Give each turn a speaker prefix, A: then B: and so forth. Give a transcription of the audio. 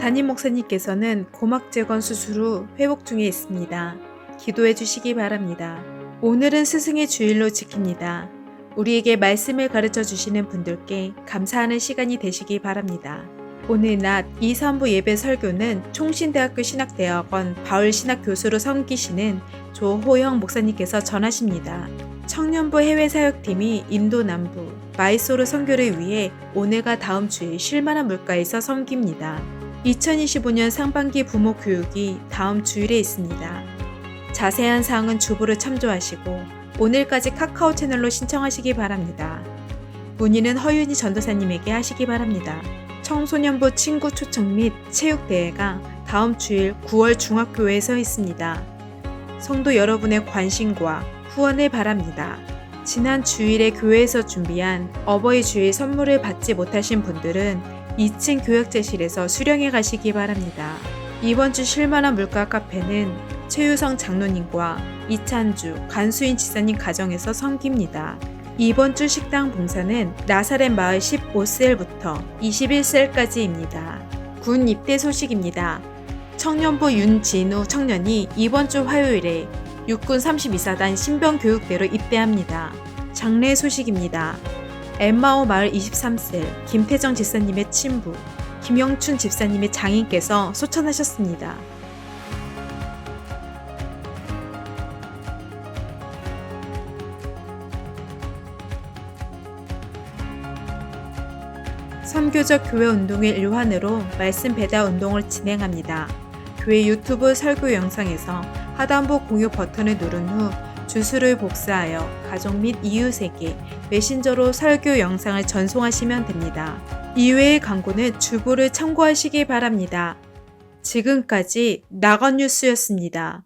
A: 담임 목사님께서는 고막 재건 수술 후 회복 중에 있습니다. 기도해 주시기 바랍니다. 오늘은 스승의 주일로 지킵니다. 우리에게 말씀을 가르쳐 주시는 분들께 감사하는 시간이 되시기 바랍니다. 오늘 낮 2, 3부 예배 설교는 총신대학교 신학대학원 바울 신학 교수로 섬기시는 조호영 목사님께서 전하십니다. 청년부 해외 사역팀이 인도 남부 마이소르 선교를 위해 오늘과 다음 주에 쉴만한 물가에서 섬깁니다. 2025년 상반기 부모 교육이 다음 주일에 있습니다. 자세한 사항은 주보를 참조하시고 오늘까지 카카오 채널로 신청하시기 바랍니다. 문의는 허윤희 전도사님에게 하시기 바랍니다. 청소년부 친구 초청 및 체육대회가 다음 주일 9월 중학교에서 있습니다. 성도 여러분의 관심과 후원을 바랍니다. 지난 주일에 교회에서 준비한 어버이 주일 선물을 받지 못하신 분들은 2층 교역제실에서 수령해 가시기 바랍니다. 이번 주 실만한 물가 카페는 최유성 장로님과 이찬주 간수인 지사님 가정에서 섬깁니다. 이번 주 식당 봉사는 나사렛 마을 15셀부터 21셀까지입니다. 군 입대 소식입니다. 청년부 윤진우 청년이 이번 주 화요일에 육군 32사단 신병교육대로 입대합니다. 장례 소식입니다. 엠마오 마을 23셀 김태정 집사님의 친부 김영춘 집사님의 장인께서 소천하셨습니다. 선교적 교회 운동의 일환으로 말씀 배달 운동을 진행합니다. 교회 유튜브 설교 영상에서 하단부 공유 버튼을 누른 후 주소를 복사하여 가족 및 이웃에게 메신저로 설교 영상을 전송하시면 됩니다. 이외의 광고는 주보를 참고하시기 바랍니다. 지금까지 나건 뉴스였습니다.